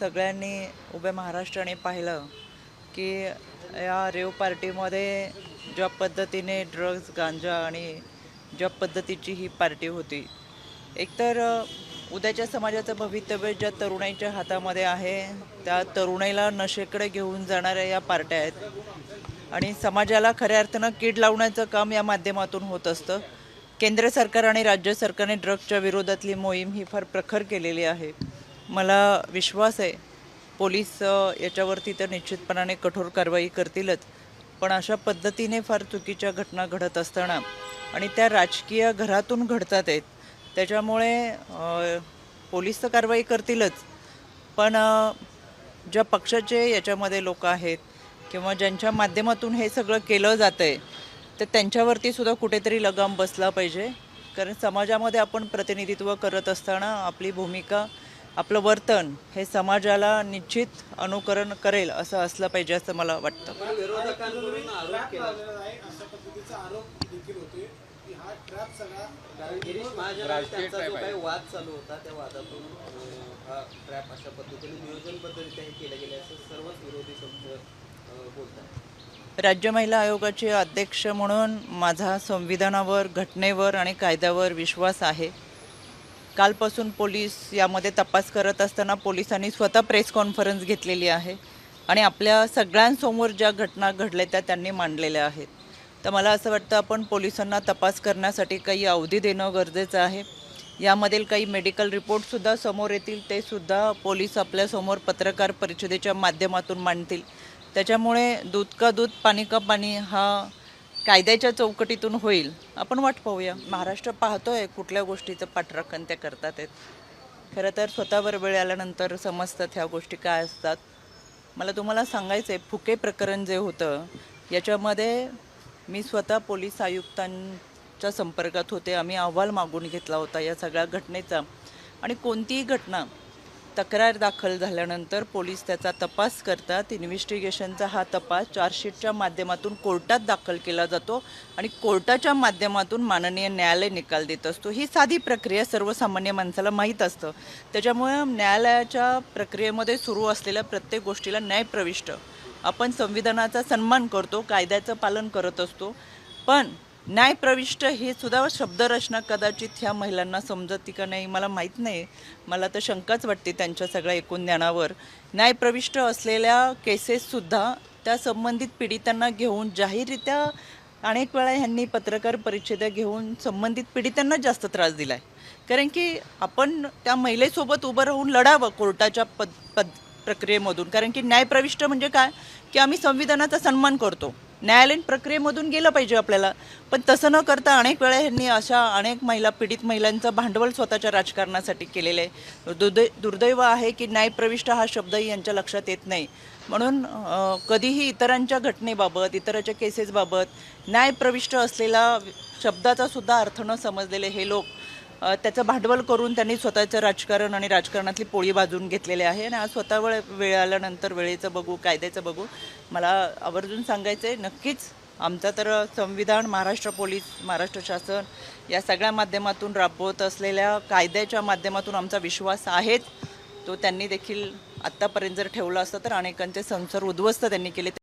सगळ्यांनी उभ्या महाराष्ट्राने पाहिलं की या रेव पार्टीमध्ये ज्या पद्धतीने ड्रग्ज गांजा आणि ज्या पद्धतीची ही पार्टी होती एकतर उद्याच्या समाजाचं भवितव्य ज्या तरुणाईच्या हातामध्ये आहे त्या तरुणाईला नशेकडे घेऊन जाणाऱ्या या पार्ट्या आहेत. आणि समाजाला खऱ्या अर्थानं कीड लावण्याचं काम या माध्यमातून होत असतं. केंद्र सरकार आणि राज्य सरकारने ड्रग्सच्या विरोधातली मोहीम ही फार प्रखर केलेली आहे. मला विश्वास आहे पोलीस याच्यावरती तर निश्चितपणाने कठोर कारवाई करतीलच पण अशा पद्धतीने फार चुकीच्या घटना घडत असताना आणि त्या राजकीय घरातून घडतात आहेत त्याच्यामुळे पोलीस तर कारवाई करतीलच पण ज्या पक्षाचे याच्यामध्ये लोक आहेत किंवा ज्यांच्या माध्यमातून हे सगळं केलं जातं आहे तर त्यांच्यावरती सुद्धा कुठेतरी लगाम बसला पाहिजे कारण समाजामध्ये आपण प्रतिनिधित्व करत असताना आपली भूमिका आपलं वर्तन हे समाजाला निश्चित अनुकरण करेल असं असलं पाहिजे असं मला वाटतं. विरोधकांकडून आरोप केला. आहे अशा पद्धतीचा आरोप देखील होतोय की हा ट्रॅप सगळा कारण गिरीश महाजन त्यांचा जो काही वाद चालू होता त्या वादातून अं, हा ट्रॅप अशा पद्धतीने नियोजनबद्धरित्या हे केलं गेलं असं सर्वच विरोधी पक्ष अं, बोलतात. राज्य महिला आयोगाचे अध्यक्ष म्हणून माझा संविधानावर घटनेवर आणि कायद्यावर विश्वास आहे. कालपासून पोलीस यामध्ये तपास करत असताना पोलिसांनी स्वतः प्रेस कॉन्फरन्स घेतलेली आहे आणि आपल्या सगळ्यांसमोर ज्या घटना घडल्या त्या त्यांनी मांडलेल्या आहेत. तर मला असं वाटतं आपण पोलिसांना तपास करण्यासाठी काही अवधी देणं गरजेचं आहे. यामधील काही मेडिकल रिपोर्टसुद्धा समोर येतील ते सुद्धा पोलीस आपल्यासमोर पत्रकार परिषदेच्या माध्यमातून मांडतील. त्याच्यामुळे दूध का दूध पाणी का पाणी हा कायद्याच्या चौकटीतून होईल. आपण वाट पाहूया. महाराष्ट्र पाहतोय कुठल्या गोष्टीचं पाठराखण त्या करतात आहेत. खरं तर स्वतःवर वेळ आल्यानंतर समजतात ह्या गोष्टी काय असतात. मला तुम्हाला सांगायचं आहे फुके प्रकरण जे होतं याच्यामध्ये मी स्वतः पोलीस आयुक्तांच्या संपर्कात होते. आम्ही अहवाल मागून घेतला होता या सगळ्या घटनेचा. आणि कोणतीही घटना तक्रार दाखल झाल्यानंतर पोलीस त्याचा तपास करतात. इन्व्हेस्टिगेशनचा हा तपास चार्जशीटच्या माध्यमातून कोर्टात दाखल केला जातो आणि कोर्टाच्या माध्यमातून माननीय न्यायालय निकाल देत असतो. ही साधी प्रक्रिया सर्वसामान्य माणसाला माहीत असतं. त्याच्यामुळे न्यायालयाच्या प्रक्रियेमध्ये सुरू असलेल्या प्रत्येक गोष्टीला न्यायप्रविष्ट आपण संविधानाचा सन्मान करतो कायद्याचं पालन करत असतो. पण न्यायप्रविष्ट हे सुद्धा शब्दरचना कदाचित ह्या महिलांना समजती का नाही मला माहीत नाही. मला तर शंकाच वाटते त्यांच्या सगळ्या एकूण ज्ञानावर. न्यायप्रविष्ट असलेल्या केसेससुद्धा त्या संबंधित पीडितांना घेऊन जाहीररित्या अनेक वेळा ह्यांनी पत्रकार परिषदा घेऊन संबंधित पीडितांना जास्त त्रास दिला आहे कारण की आपण त्या महिलेसोबत उभं राहून लढावं कोर्टाच्या पद पद प्रक्रियेमधून. कारण की न्यायप्रविष्ट म्हणजे काय? की आम्ही संविधानाचा सन्मान करतो. न्यायालयीन प्रक्रियेमधून गेलं पाहिजे आपल्याला. पण तसं न करता अनेक वेळा ह्यांनी अशा अनेक महिला पीडित महिलांचं भांडवल स्वतःच्या राजकारणासाठी केलेलं आहे. दुर्दै दुर्दैव आहे की न्यायप्रविष्ट हा शब्दही यांच्या लक्षात येत नाही. म्हणून कधीही इतरांच्या घटनेबाबत इतरांच्या केसेसबाबत न्यायप्रविष्ट असलेला शब्दाचा सुद्धा अर्थ न समजलेले हे लोक त्याचं भांडवल करून त्यांनी स्वतःचं राजकारण आणि राजकारणातली पोळी बाजून घेतलेली आहे. आणि आज स्वतः वेळ वेळ आल्यानंतर वेळेचं बघू कायद्याचं बघू. मला आवर्जून सांगायचं आहे नक्कीच आमचा तर संविधान महाराष्ट्र पोलीस महाराष्ट्र शासन या सगळ्या माध्यमातून राबवत असलेल्या कायद्याच्या माध्यमातून आमचा विश्वास आहेच. तो त्यांनी देखील आत्तापर्यंत जर ठेवला असता तर अनेकांचे संसार उद्ध्वस्त त्यांनी केले.